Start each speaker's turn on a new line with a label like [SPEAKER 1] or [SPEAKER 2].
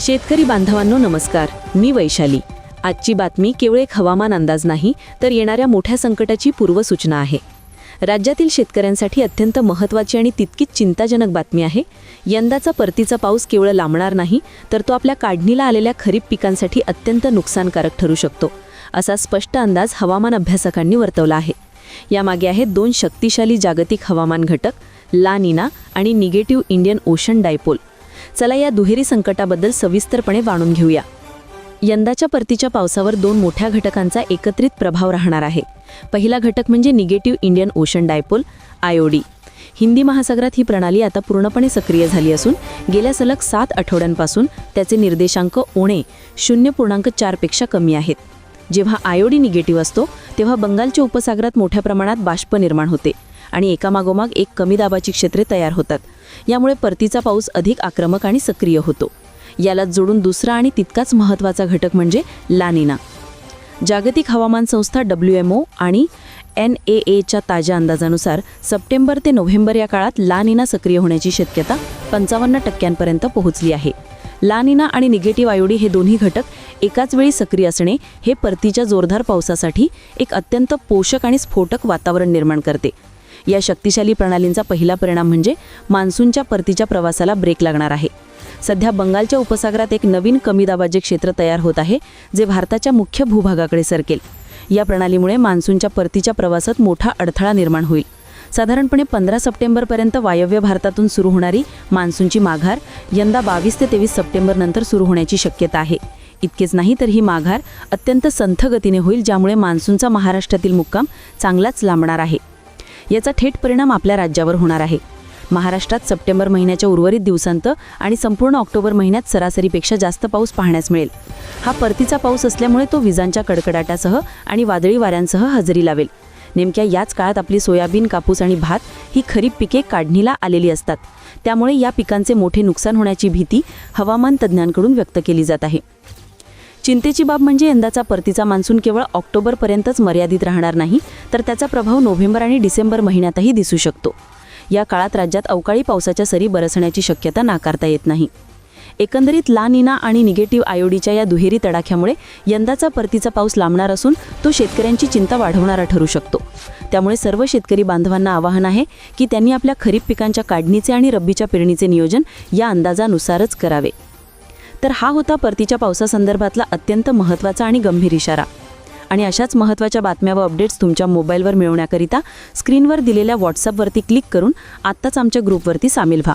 [SPEAKER 1] शेतकरी बांधवांनो नमस्कार. मी वैशाली. आजची बातमी केवळ एक हवामान अंदाज नाही तर येणाऱ्या मोठ्या संकटाची पूर्वसूचना आहे. राज्यातील शेतकऱ्यांसाठी अत्यंत महत्त्वाची आणि तितकीच चिंताजनक बातमी आहे. यंदाचा परतीचा पाऊस केवळ लांबणार नाही तर तो आपल्या काढणीला आलेल्या खरीप पिकांसाठी अत्यंत नुकसानकारक ठरू शकतो असा स्पष्ट अंदाज हवामान अभ्यासकांनी वर्तवला आहे. यामागे आहेत दोन शक्तिशाली जागतिक हवामान घटक ला निना आणि निगेटिव्ह इंडियन ओशन डायपोल. चला या दुहेरी संकटाबद्दल सविस्तरपणे जाणून घेऊया. यंदाच्या परतीच्या पावसावर दोन मोठ्या घटकांचा एकत्रित प्रभाव राहणार आहे. पहिला घटक म्हणजे negative Indian ocean dipole IOD Hindi महासागरात ही प्रणाली आता पूर्णपणे सक्रिय झाली असून गेल्या सलग सात आठवड्यांपासून त्याचे निर्देशांक ओणे शून्य पूर्णांक चारपेक्षा कमी आहेत. जेव्हा आयोडी निगेटिव्ह असतो तेव्हा बंगालच्या उपसागरात मोठ्या प्रमाणात बाष्प निर्माण होते आणि एकामागोमाग एक कमी दाबाची क्षेत्रे तयार होतात. यामुळे परतीचा पाऊस अधिक आक्रमक आणि सक्रिय होतो. याला जोडून दुसरा आणि तितकाच महत्त्वाचा घटक म्हणजे लानिना. जागतिक हवामान संस्था डब्ल्यू एम ओ आणि एन ए एच्या ताज्या अंदाजानुसार सप्टेंबर ते नोव्हेंबर या काळात लानिना सक्रिय होण्याची शक्यता पंचावन्न टक्क्यांपर्यंत पोहोचली आहे. लानिना आणि निगेटिव्ह आयोडी हे दोन्ही घटक एकाच वेळी सक्रिय असणे हे परतीच्या जोरदार पावसासाठी एक अत्यंत पोषक आणि स्फोटक वातावरण निर्माण करते. या शक्तिशाली प्रणालींचा पहिला परिणाम म्हणजे मान्सूनच्या परतीच्या प्रवासाला ब्रेक लागणार आहे. सध्या बंगालच्या उपसागरात एक नवीन कमी दाबाचे क्षेत्र तयार होत आहे जे भारताच्या मुख्य भूभागाकडे सरकेल. या प्रणालीमुळे मान्सूनच्या परतीच्या प्रवासात मोठा अडथळा निर्माण होईल. साधारणपणे पंधरा सप्टेंबरपर्यंत वायव्य भारतातून सुरू होणारी मान्सूनची माघार यंदा बावीस ते तेवीस सप्टेंबरनंतर सुरू होण्याची शक्यता आहे. इतकेच नाही तर ही माघार अत्यंत संथ गतीने होईल ज्यामुळे मान्सूनचा महाराष्ट्रातील मुक्काम चांगलाच लांबणार आहे. याचा थेट परिणाम आपल्या राज्यावर होणार आहे. महाराष्ट्रात सप्टेंबर महिन्याच्या उर्वरित दिवसांत आणि संपूर्ण ऑक्टोबर महिन्यात सरासरीपेक्षा जास्त पाऊस पाहण्यास मिळेल. हा परतीचा पाऊस असल्यामुळे तो विजांच्या कडकडाटासह आणि वादळी वाऱ्यांसह हजेरी लावेल. नेमक्या याच काळात आपली सोयाबीन कापूस आणि भात ही खरीप पिके काढणीला आलेली असतात. त्यामुळे या पिकांचे मोठे नुकसान होण्याची भीती हवामान तज्ज्ञांकडून व्यक्त केली जात आहे. चिंतेची बाब म्हणजे यंदाचा परतीचा मान्सून केवळ ऑक्टोबरपर्यंतच मर्यादित राहणार नाही तर त्याचा प्रभाव नोव्हेंबर आणि डिसेंबर महिन्यातही दिसू शकतो. या काळात राज्यात अवकाळी पावसाच्या सरी बरसण्याची शक्यता नाकारता येत नाही. एकंदरीत ला निना आणि निगेटिव्ह आयोडीच्या या दुहेरी तडाख्यामुळे यंदाचा परतीचा पाऊस लांबणार असून तो शेतकऱ्यांची चिंता वाढवणारा ठरू शकतो. त्यामुळे सर्व शेतकरी बांधवांना आवाहन आहे की त्यांनी आपल्या खरीप पिकांच्या काढणीचे आणि रब्बीच्या पेरणीचे नियोजन या अंदाजानुसारच करावे. तर हा होता परतीच्या पावसासंदर्भातला अत्यंत महत्त्वाचा आणि गंभीर इशारा. आणि अशाच महत्त्वाच्या बातम्या व अपडेट्स तुमच्या मोबाईलवर मिळवण्याकरिता स्क्रीनवर दिलेल्या व्हॉट्सअपवरती क्लिक करून आत्ताच आमच्या ग्रुपवरती सामील व्हा.